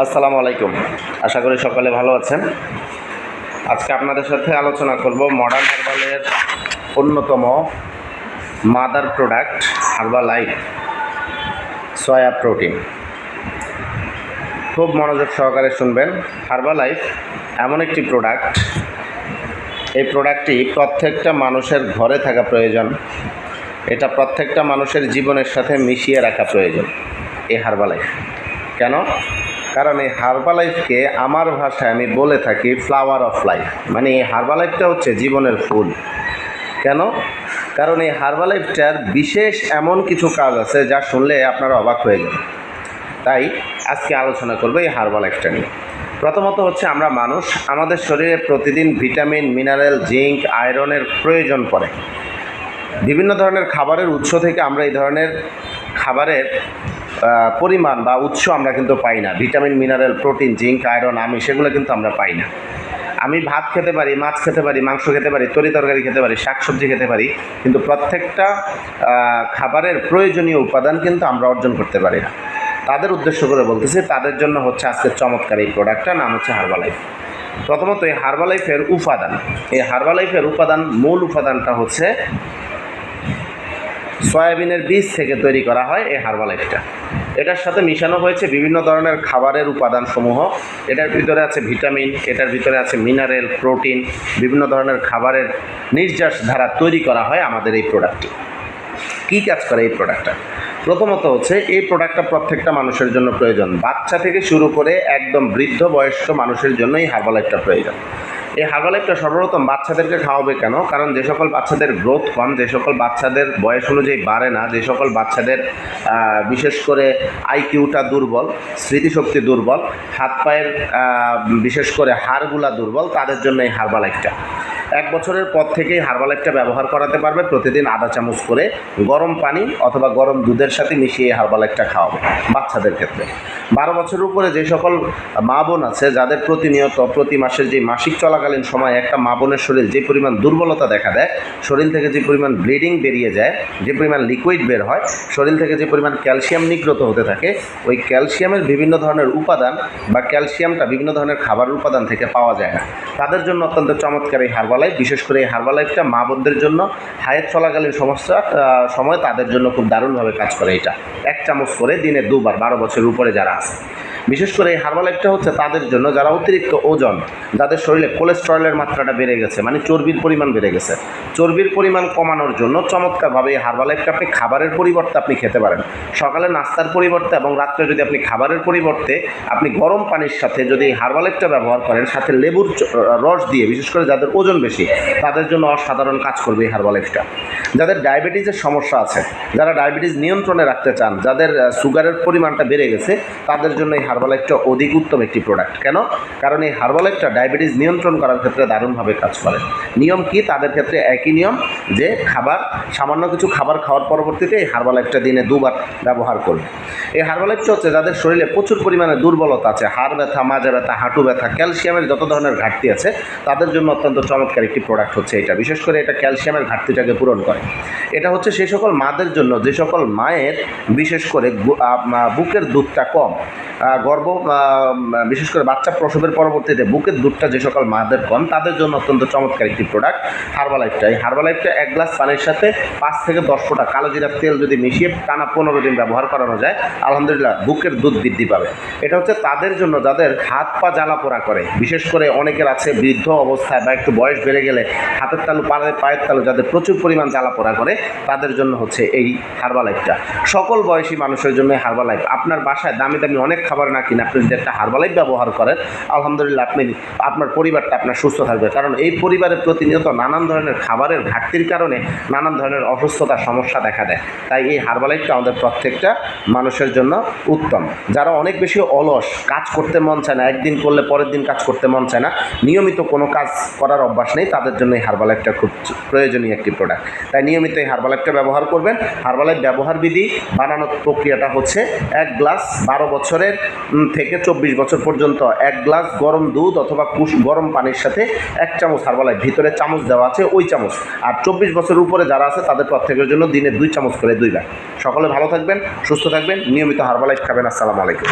আসসালামু আলাইকুম। আশা করি সকালে ভালো আছেন। আজকে আপনাদের সাথে আলোচনা করব মডার্ন হার্বালের অন্যতম mother product Herbalife soya protein খুব মনোযোগ সহকারে শুনবেন। হার্বালাইফ এমন একটি প্রোডাক্ট এই প্রোডাক্টটি প্রত্যেকটা মানুষের ঘরে থাকা প্রয়োজন। এটা প্রত্যেকটা মানুষের জীবনের সাথে মিশিয়ে রাখা প্রয়োজন। এই হার্বালাইফ কেন? কারণ এই হার্বালাইফকে আমার ভাষায় আমি বলে থাকি ফ্লাওয়ার অফ লাইফ মানে এই হার্বালাইফটা হচ্ছে জীবনের ফুল। কেন? কারণ এই হার্বালাইফটার বিশেষ এমন কিছু কাজ আছে যা শুনলে আপনারা অবাক হয়ে যাবেন। তাই আজকে আলোচনা করব এই হার্বালাইফটা নিয়ে। প্রথমত হচ্ছে আমরা মানুষ, আমাদের শরীরে প্রতিদিন ভিটামিন, মিনারেল, জিঙ্ক, আয়রনের প্রয়োজন পড়ে। বিভিন্ন ধরনের খাবারের উৎস থেকে আমরা এই ধরনের খাবারের পরিমাণ বা উৎস আমরা কিন্তু পাই না। Vitamin, mineral, protein, zinc, iron, আমি সেগুলো কিন্তু আমরা পাই না। আমি ভাত খেতে পারি, মাছ খেতে পারি, মাংস খেতে পারি, তরি তরকারি খেতে পারি, শাকসবজি খেতে পারি, কিন্তু প্রত্যেকটা খাবারের প্রয়োজনীয় উপাদান কিন্তু আমরা অর্জন করতে পারি না। তাদের উদ্দেশ্য করে বলতেছি, তাদের জন্য হচ্ছে আজকের চমৎকার এই প্রোডাক্টটা নাম হচ্ছে হার্বালাইফ প্রথমত এই হার্বালাইফের উপাদান। এই হার্বালাইফের উপাদান মূল উপাদানটা হচ্ছে সয়াবিনের বীজ থেকে তৈরি করা হয় এই হার্বালাইফটা। এটার সাথে মিশানো হয়েছে বিভিন্ন ধরনের খাবারের উপাদানসমূহ। এটার ভিতরে আছে ভিটামিন, এটার ভিতরে আছে মিনারেল, প্রোটিন, বিভিন্ন ধরনের খাবারের নির্যাস ধারা তৈরি করা হয় আমাদের এই প্রোডাক্টটি। কী কাজ করে এই প্রোডাক্টটা? প্রথমত হচ্ছে এই প্রোডাক্টটা প্রত্যেকটা মানুষের জন্য প্রয়োজন। বাচ্চা থেকে শুরু করে একদম বৃদ্ধ বয়স্ক মানুষের জন্য এই হার্বালাইফটা প্রয়োজন। এই হার্বালাইফটা সর্বপ্রথম বাচ্চাদেরকে খাওয়াবে কেন? কারণ যে সকল বাচ্চাদের গ্রোথ কম, যে সকল বাচ্চাদের বয়স অনুযায়ী বাড়ে না, যে সকল বাচ্চাদের বিশেষ করে আইকিউটা দুর্বল, স্মৃতিশক্তি দুর্বল, হাত পায়ের বিশেষ করে হাড়গুলা দুর্বল, তাদের জন্য এই হার্বালাইফটা এক বছরের পর থেকেই হার্বালাইফটা ব্যবহার করাতে পারবে, প্রতিদিন আধা চামচ করে গরম পানি অথবা গরম দুধের সাথে মিশিয়ে হার্বালাইফটা খাওয়াবে বাচ্চাদের ক্ষেত্রে। বারো বছরের উপরে যে সকল মা বোন আছে, যাদের প্রতিনিয়ত প্রতি মাসের যে মাসিক চলাকালীন সময় একটা মা বোনের শরীর যে পরিমাণ দুর্বলতা দেখা দেয়, শরীর থেকে যে পরিমাণ ব্লিডিং বেরিয়ে যায়, যে পরিমাণ লিকুইড বের হয়, শরীর থেকে যে পরিমাণ ক্যালসিয়াম নিগ্রত হতে থাকে, ওই ক্যালসিয়ামের বিভিন্ন ধরনের উপাদান বা ক্যালসিয়ামটা বিভিন্ন ধরনের খাবারের উপাদান থেকে পাওয়া যায় না। তাদের জন্য অত্যন্ত চমৎকার এই হার্বালাইফ বিশেষ করে এই হার্বালাইফটা মা বোনদের জন্য হায়ের চলাকালীন সমস্যা সময় তাদের জন্য খুব দারুণভাবে কাজ করে এটা। এক চামচ করে দিনে দুবার, বারো বছরের উপরে যারা আছে। বিশেষ করে এই হার্বালাইফটা হচ্ছে তাদের জন্য, যারা অতিরিক্ত ওজন যাদের শরীরে কোলেস্টেরলের মাত্রাটা বেড়ে গেছে মানে চর্বির পরিমাণ বেড়ে গেছে। চর্বির পরিমাণ কমানোর জন্য চমৎকারভাবে এই হার্বালাইফটা আপনি খাবারের পরিবর্তে আপনি খেতে পারেন। সকালে নাস্তার পরিবর্তে এবং রাত্রে যদি আপনি খাবারের পরিবর্তে আপনি গরম পানির সাথে যদি এই হার্বালাইফটা ব্যবহার করেন, সাথে লেবুর রস দিয়ে, বিশেষ করে যাদের ওজন বেশি, তাদের জন্য অসাধারণ কাজ করবে এই হার্বালাইফটা যাদের ডায়াবেটিসের সমস্যা আছে, যারা ডায়াবেটিস নিয়ন্ত্রণে রাখতে চান, যাদের সুগারের পরিমাণটা বেড়ে গেছে, তাদের জন্য এই হার্বালাইফটা অধিক উত্তম একটি প্রোডাক্ট কেন? কারণ এই হার্বালাইফটা ডায়াবেটিস নিয়ন্ত্রণ করার ক্ষেত্রে দারুণভাবে কাজ করে। নিয়ম কি? তাদের ক্ষেত্রে একই নিয়ম যে খাবার, সামান্য কিছু খাবার খাওয়ার পরবর্তীতে এই হার্বালাইফটা দিনে দুবার ব্যবহার করবে। এই হার্বালাইফটা হচ্ছে যাদের শরীরে প্রচুর পরিমাণে দুর্বলতা আছে, হাড় ব্যথা, মাজা ব্যথা, হাঁটু ব্যথা, ক্যালসিয়ামের যত ধরনের ঘাটতি আছে, তাদের জন্য অত্যন্ত চমৎকার একটি প্রোডাক্ট হচ্ছে এটা। বিশেষ করে এটা ক্যালসিয়ামের ঘাটতিটাকে পূরণ করে। এটা হচ্ছে সেই সকল মাদের জন্য, যে সকল মায়ের, বিশেষ করে বুকের দুধটা কম। গর্ভ বিশেষ করে বাচ্চা প্রসবের পরবর্তীতে বুকের দুধটা যে সকল মাদের কম, তাদের জন্য অত্যন্ত চমৎকার একটি প্রোডাক্ট হার্বালাইফটা এই হার্বালাইফটা এক গ্লাস পানির সাথে পাঁচ থেকে দশ ফোঁটা কালো জিরার তেল যদি মিশিয়ে টানা পনেরো দিন ব্যবহার করানো যায়, আলহামদুলিল্লাহ বুকের দুধ বৃদ্ধি পাবে। এটা হচ্ছে তাদের জন্য যাদের হাত পা জ্বালা পোড়া করে। বিশেষ করে অনেকের আছে বৃদ্ধ অবস্থায় বা একটু বয়স বেড়ে গেলে হাতের তালু পায়ের তালু যাদের প্রচুর পরিমাণ জ্বালা পোড়া করে তাদের জন্য হচ্ছে এই হার্বালাইফটা সকল বয়সী মানুষের জন্য হার্বালাইফ আপনার বাসায় দামি দামি অনেক খাবার না কিনে আপনি যদি একটা হার্বালাইফ ব্যবহার করেন, আলহামদুলিল্লাহ আপনি আপনার পরিবারটা আপনার সুস্থ থাকবে। কারণ এই পরিবারে প্রতিনিয়ত নানান ধরনের খাবারের ঘাটতির কারণে নানান ধরনের অসুস্থতার সমস্যা দেখা দেয়। তাই এই হার্বালাইফটা আমাদের প্রত্যেকটা মানুষের জন্য উত্তম। যারা অনেক বেশি অলস, কাজ করতে মন চায় না, একদিন করলে পরের দিন কাজ করতে মন চায় না, নিয়মিত কোনো কাজ করার অভ্যাস নেই, তাদের জন্য এই হার্বালাইফটা খুব প্রয়োজনীয় একটি প্রোডাক্ট তাই নিয়মিত এই হার্বালাইফটা ব্যবহার করবেন। হার্বালাইফ ব্যবহার বিধি বানানোর প্রক্রিয়াটা হচ্ছে এক গ্লাস বারো বছরের থেকে চব্বিশ বছর পর্যন্ত এক গ্লাস গরম দুধ অথবা কুশ, গরম পানির সাথে এক চামচ হার্বালাইফ ভিতরে চামচ দেওয়া আছে ওই চামচ। আর চব্বিশ বছরের উপরে যারা আছে তাদের প্রত্যেকের জন্য দিনে দুই চামচ করে দুইবার সকলে ভালো থাকবেন, সুস্থ থাকবেন, নিয়মিত হার্বালাইফ খাবেন, আসসালামু আলাইকুম।